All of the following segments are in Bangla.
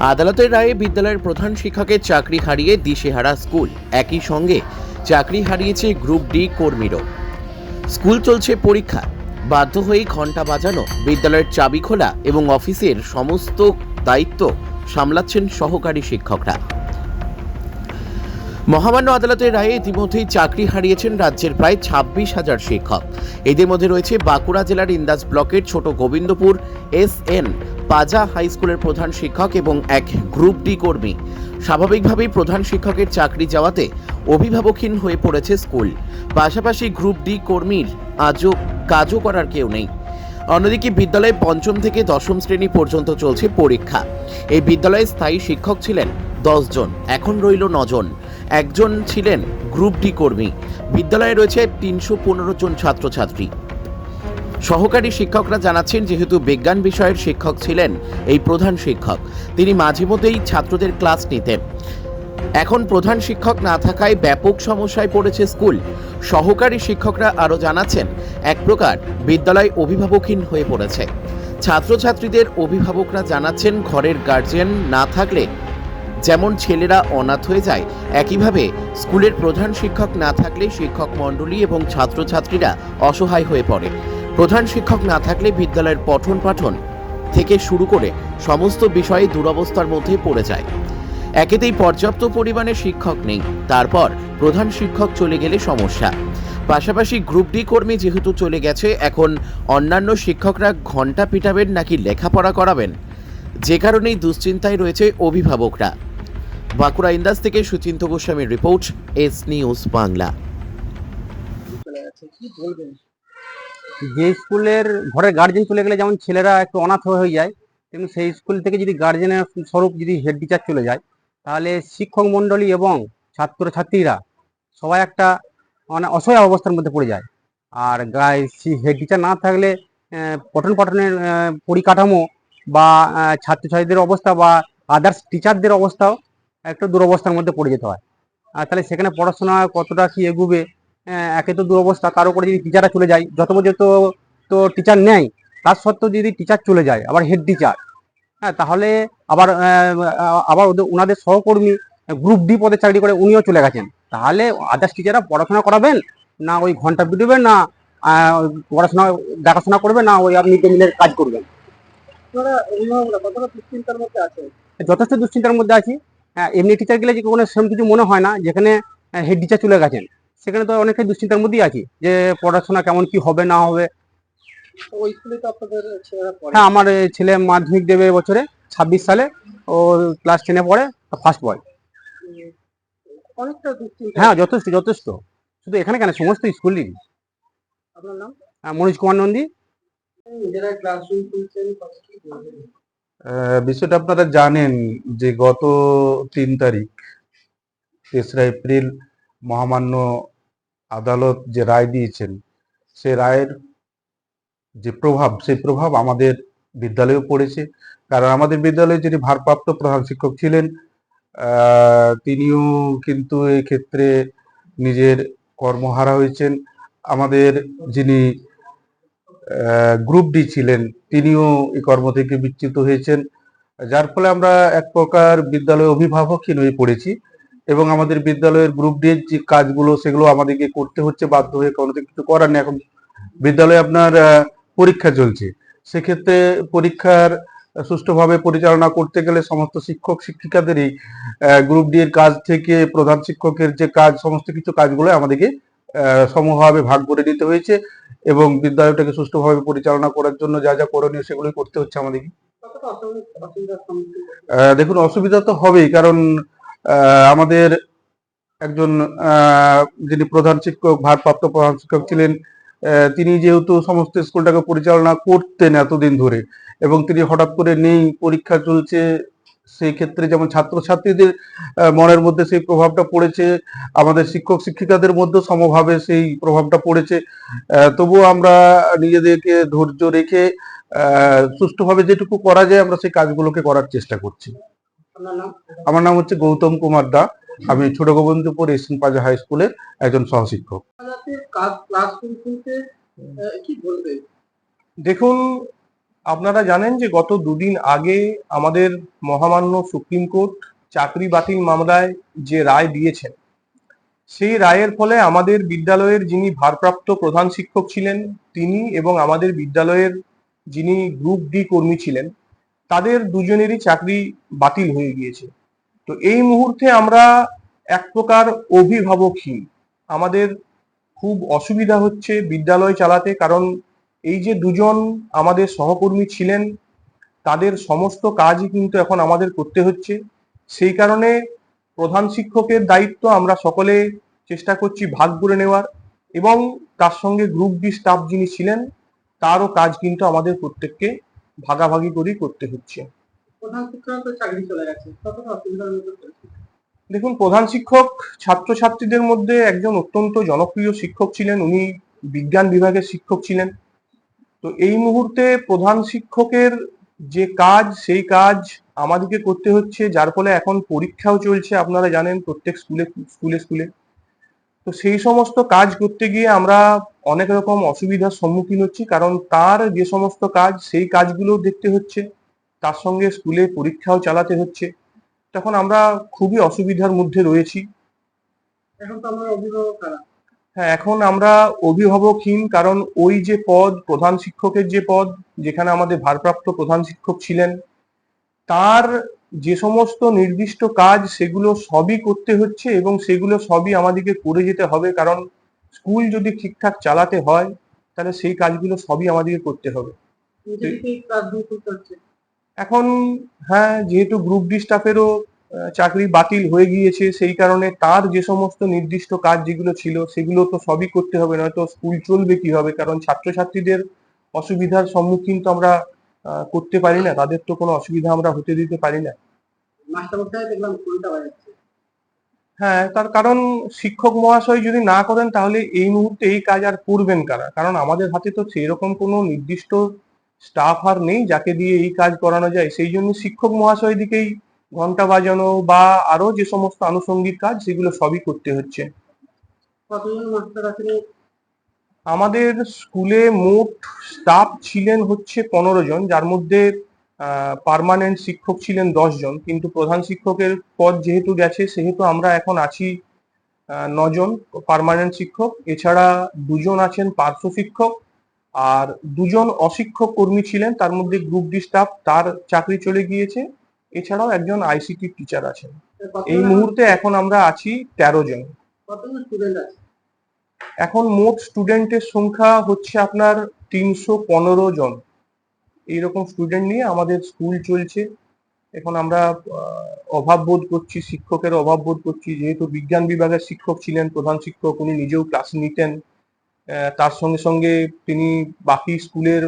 আদালতের রায়ে বিদ্যালয়ের প্রধান শিক্ষকের চাকরি হারিয়ে দিশেহারা স্কুল। একই সঙ্গে চাকরি হারিয়েছে গ্রুপ ডি কর্মীরও। স্কুল চলছে পরীক্ষা। বাধ্য হয়ে ঘণ্টা বাজানো, বিদ্যালয়ের চাবি খোলা এবং অফিসের সমস্ত দায়িত্ব সামলাচ্ছেন সহকারী শিক্ষকরা। মহামান্য আদালতের রায়ে ইতিমধ্যেই চাকরি হারিয়েছেন রাজ্যের প্রায় ছাব্বিশ হাজার শিক্ষক। এদের মধ্যে রয়েছে বাঁকুড়া জেলার ইন্দাস ব্লকের Chhoto Gobindapur, S N, Paja high স্কুলের প্রধান শিক্ষক এবং এক গ্রুপ ডি কর্মী। স্বাভাবিকভাবেই প্রধান শিক্ষকের চাকরি যাওয়াতে অভিভাবকহীন হয়ে পড়েছে স্কুল। পাশাপাশি গ্রুপ ডি কর্মীর আজও কাজও করার কেউ নেই। অন্যদিকে বিদ্যালয়ে পঞ্চম থেকে দশম শ্রেণি পর্যন্ত চলছে পরীক্ষা। এই বিদ্যালয়ে স্থায়ী শিক্ষক ছিলেন দশজন এখন রইল নজন। একজন ছিলেন গ্রুপ ডি কর্মী। বিদ্যালয়ে রয়েছে তিনশো পনেরো জন ছাত্রছাত্রী। সহকারী শিক্ষকরা জানাচ্ছেন, যেহেতু বিজ্ঞান বিষয়ের শিক্ষক ছিলেন এই প্রধান শিক্ষক, তিনি মাঝে মধ্যেই ছাত্রদের ক্লাস নিতেন। এখন প্রধান শিক্ষক না থাকায় ব্যাপক সমস্যায় পড়েছে স্কুল। সহকারী শিক্ষকরা আরও জানাচ্ছেন, এক প্রকার বিদ্যালয় অভিভাবকহীন হয়ে পড়েছে। ছাত্রছাত্রীদের অভিভাবকরা জানাচ্ছেন, ঘরের গার্জিয়ান না থাকলে যেমন ছেলেরা অনাথ হয়ে যায়, একইভাবে স্কুলের প্রধান শিক্ষক না থাকলে শিক্ষক মণ্ডলী এবং ছাত্রছাত্রীরা অসহায় হয়ে পড়ে। প্রধান শিক্ষক না থাকলে বিদ্যালয়ের পঠন পাঠন থেকে শুরু করে সমস্ত বিষয়ে দুরবস্থার মধ্যে পড়ে যায়। একেতেই পর্যাপ্ত পরিমাণে শিক্ষক নেই, তারপর প্রধান শিক্ষক চলে গেলে সমস্যা। পাশাপাশি গ্রুপ ডি কর্মী যেহেতু চলে গেছে, এখন অন্যান্য শিক্ষকরা ঘণ্টা পিটাবেন নাকি লেখাপড়া করাবেন? যে কারণেই দুশ্চিন্তায় রয়েছে অভিভাবকরা। বাঁকুড়া ইন্দাস থেকে সুচিন্ত গোস্বামীর রিপোর্ট, এস নিউজ বাংলা। যে স্কুলের ঘরের গার্জেন চলে গেলে যেমন ছেলেরা একটু অনাথ হয়ে যায়, তেমনি সেই স্কুল থেকে যদি গার্জেনের স্বরূপ যদি হেড টিচার চলে যায়, তাহলে শিক্ষক মণ্ডলী এবং ছাত্রছাত্রীরা সবাই একটা মানে অসহায় অবস্থার মধ্যে পড়ে যায়। আর গায়ে হেড টিচার না থাকলে পঠন পাঠনের পরিকাঠামো বা ছাত্রছাত্রীদের অবস্থা বা আদার্স টিচারদের অবস্থাও একটা দুরবস্থার মধ্যে পড়ে যেতে হয়। তাহলে সেখানে পড়াশোনা কতটা কি এগুবে? একে তো দুরবস্থা তার উপরে যদি টিচাররা চলে যায়, যত পর্যন্ত তো টিচার নেই তার সত্ত্বেও যদি টিচার চলে যায়, আবার হেড টিচার হ্যাঁ তাহলে আবার আবার ওদের ওনাদের সহকর্মী গ্রুপ ডি পদে চাকরি করে উনিও চলে গেছেন। তাহলে আদার্স টিচাররা পড়াশোনা করাবেন, না ওই ঘণ্টা পিটবেন, না পড়াশোনা, দেখাশোনা করবেন, না ওই আপনি মিলের কাজ করবেন। আপনারা অভিভাবকরা কতটা দুশ্চিন্তার মধ্যে আছে? যথেষ্ট দুশ্চিন্তার মধ্যে আছি। হ্যাঁ, এমনি টিচার গেলে যে কোনো সেরকম কিছু মনে হয় না যেখানে হেড টিচার চলে গেছেন। সেখানে তো অনেকটাই দুশ্চিন্তার মধ্যেই আছি যে পড়াশোনা কেমন কি হবে না হবে। ওই স্কুলে তো আপনাদের হ্যাঁ আমার ছেলে মাধ্যমিক দেবে এবছরে ছাব্বিশ সালে। ও ক্লাস টেনে পড়ে ফার্স্ট বয় অনেকটা দুশ্চিন্তা। হ্যাঁ যথেষ্ট যথেষ্ট। শুধু এখানে কেন সমস্ত স্কুলই আপনার নাম? মনোজ কুমার নন্দী। নিজেরা ক্লাসরুম খুলছেন বিষয়টা আপনারা জানেন যে গত তিন তারিখ, তেসরা এপ্রিল মহামান্য আদালত যে রায় দিয়েছেন, সে রায়ের যে প্রভাব, সেই প্রভাব আমাদের বিদ্যালয়েও পড়েছে। কারণ আমাদের বিদ্যালয়ে যিনি ভারপ্রাপ্ত প্রধান শিক্ষক ছিলেন তিনিও কিন্তু এই ক্ষেত্রে নিজের কর্মহারা হয়েছেন। আমাদের যিনি গ্রুপ ডি ছিলেন। তিনিও এই কর্ম থেকে বিচ্যুত হয়েছেন। যার ফলে আমরা এক প্রকার বিদ্যালয়ে অভিভাবকহীন হয়ে পড়েছি এবং আমাদের বিদ্যালয়ের গ্রুপ ডি এর যে কাজগুলো, সেগুলো আমাদেরকে করতে হচ্ছে, বাধ্য হয়ে কোনো কিছু করার নেই। এখন বিদ্যালয়ে আপনার পরীক্ষা চলছে। সেক্ষেত্রে পরীক্ষার সুষ্ঠুভাবে পরিচালনা করতে গেলে সমস্ত শিক্ষক, শিক্ষিকাদেরই গ্রুপ ডি এর কাজ থেকে প্রধান শিক্ষকের যে কাজ, সমস্ত কিছু কাজগুলো আমাদেরকে সমভাবে ভাগ করে নিতে হয়েছে এবং বিদ্যালয়টাকে সুষ্ঠুভাবে পরিচালনা করার জন্য যা যা করণীয় সেগুলোই করতে হচ্ছে আমাদেরকে। দেখুন অসুবিধা তো হবেই কারণ আমাদের একজন যিনি প্রধান শিক্ষক ভারপ্রাপ্ত প্রধান শিক্ষক ছিলেন তিনি যেহেতু সমস্ত স্কুলটাকে পরিচালনা করতেন এতদিন ধরে এবং তিনি হঠাৎ করে নেই পরীক্ষা চলছে সেই ক্ষেত্রে যেমন ছাত্রছাত্রীদের মনের মধ্যে সেই প্রভাবটা পড়েছে আমাদের শিক্ষক শিক্ষিকাদের মধ্যে সমভাবে সেই প্রভাবটা পড়েছে। তবুও আমরা নিজেদেরকে ধৈর্য রেখে সুষ্ঠুভাবে যেটুকু করা যায় আমরা সেই কাজগুলোকে করার চেষ্টা করছি। আমার নাম হচ্ছে গৌতম কুমার দা। আমি ছোট গোবিন্দপুর এশিয়ান পাজা হাই স্কুলের একজন সহশিক্ষক। দেখুন আপনারা জানেন যে গত দুদিন আগে আমাদের মহামান্য সুপ্রিম কোর্ট চাকরি বাতিল মামলায় যে রায় দিয়েছেন, সেই রায়ের ফলে আমাদের বিদ্যালয়ের যিনি ভারপ্রাপ্ত প্রধান শিক্ষক ছিলেন তিনি এবং আমাদের বিদ্যালয়ের যিনি গ্রুপ ডি কর্মী ছিলেন, তাদের দুজনেরই চাকরি বাতিল হয়ে গিয়েছে। তো এই মুহূর্তে আমরা এক প্রকার অভিভাবকহীন। আমাদের খুব অসুবিধা হচ্ছে বিদ্যালয় চালাতে কারণ এই যে দুজন আমাদের সহকর্মী ছিলেন তাদের সমস্ত কাজই কিন্তু এখন আমাদের করতে হচ্ছে। সেই কারণে প্রধান শিক্ষকের দায়িত্ব আমরা সকলে চেষ্টা করছি ভাগ করে নেওয়ার এবং তার সঙ্গে গ্রুপ ডি স্টাফ যিনি ছিলেন তারও কাজ কিন্তু আমাদের প্রত্যেককে ভাগাভাগি করেই করতে হচ্ছে? দেখুন প্রধান শিক্ষক ছাত্রছাত্রীদের মধ্যে একজন অত্যন্ত জনপ্রিয় শিক্ষক ছিলেন। উনি বিজ্ঞান বিভাগের শিক্ষক ছিলেন। তো এই মুহূর্তে প্রধান শিক্ষকের যে কাজ, সেই কাজ আমাদেরকে করতে হচ্ছে, যার ফলে এখন পরীক্ষাও চলছে, আপনারা জানেন প্রত্যেক স্কুলে স্কুলে স্কুলে। তো সেই সমস্ত কাজ করতে গিয়ে আমরা অনেক রকম অসুবিধার সম্মুখীন হচ্ছি, কারণ তার যে সমস্ত কাজ, সেই কাজগুলো দেখতে হচ্ছে। তার সঙ্গে স্কুলে পরীক্ষাও চালাতে হচ্ছে। তখন আমরা খুবই অসুবিধার মধ্যে রয়েছি। এখন তো আমরা অভিভাবক হ্যাঁ এখন আমরা অভিভাবকহীন কারণ ওই যে পদ প্রধান শিক্ষকের যে পদ যেখানে আমাদের ভারপ্রাপ্ত প্রধান শিক্ষক ছিলেন তার যে সমস্ত নির্দিষ্ট কাজ সেগুলো সবই করতে হচ্ছে এবং সেগুলো সবই আমাদেরকে করে যেতে হবে কারণ স্কুল যদি ঠিকঠাক চালাতে হয় তাহলে সেই কাজগুলো সবই আমাদেরকে করতে হবে। এখন হ্যাঁ যেহেতু গ্রুপ ডি স্টাফেরও আহ, চাকরি বাতিল হয়ে গিয়েছে সেই কারণে তার যে সমস্ত নির্দিষ্ট কাজ যেগুলো ছিল সেগুলো তো সবই করতে হবে নয়তো স্কুল চলবে কীভাবে? কারণ ছাত্রছাত্রীদের অসুবিধার সম্মুখীন তো আমরা করতে পারি না তাদের তো কোনো অসুবিধা আমরা হতে দিতে পারি না। হ্যাঁ তার কারণ শিক্ষক মহাশয় যদি না করেন তাহলে এই মুহূর্তে এই কাজ আর করবেন কারা? কারণ আমাদের হাতে তো সেই রকম কোনো নির্দিষ্ট স্টাফ আর নেই যাকে দিয়ে এই কাজ করানো যায়। সেই জন্য শিক্ষক মহাশয় দিকেই ঘণ্টা বাজানো বা আরও যে সমস্ত আনুষঙ্গিক কাজ সেগুলো সবই করতে হচ্ছে। আমাদের স্কুলে মোট স্টাফ ছিলেন হচ্ছে পনেরো জন যার মধ্যে পার্মানেন্ট শিক্ষক ছিলেন দশ জন। কিন্তু প্রধান শিক্ষকের পদ যেহেতু গেছে সেহেতু আমরা এখন আছি নজন পার্মানেন্ট শিক্ষক। এছাড়া দুজন আছেন পার্শ্ব শিক্ষক আর দুজন অশিক্ষক কর্মী ছিলেন। তার মধ্যে গ্রুপ ডি স্টাফ তার চাকরি চলে গিয়েছে। এছাড়াও একজন আইসিটি টিচার আছেন। এই মুহূর্তে এখন আমরা আছি তেরো জন। এখন মোট স্টুডেন্টের সংখ্যা হচ্ছে আপনার তিনশো পনেরো জন। এইরকম স্টুডেন্ট নিয়ে আমাদের স্কুল চলছে। এখন আমরা অভাব বোধ করছি শিক্ষকের অভাব বোধ করছি। যেহেতু বিজ্ঞান বিভাগের শিক্ষক ছিলেন প্রধান শিক্ষক উনি নিজেও ক্লাস নিতেন। তার সঙ্গে সঙ্গে তিনি বাকি স্কুলের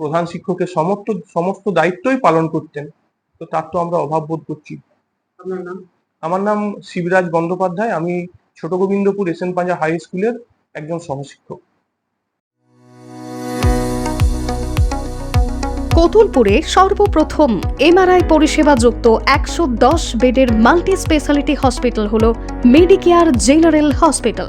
প্রধান শিক্ষকের সমস্ত সমস্ত দায়িত্বই পালন করতেন। তো তার তো আমরা অভাব বোধ করছি। আমার নাম শিবরাজ বন্দ্যোপাধ্যায়। আমি Chhoto Gobindapur S N Panja high স্কুলের একজন সহশিক্ষক। কতুলপুরে সর্বপ্রথম এমআরআই পরিষেবা যুক্ত একশো দশ বেডের মাল্টি স্পেশালিটি হসপিটাল হল মেডিকেয়ার জেনারেল হসপিটাল।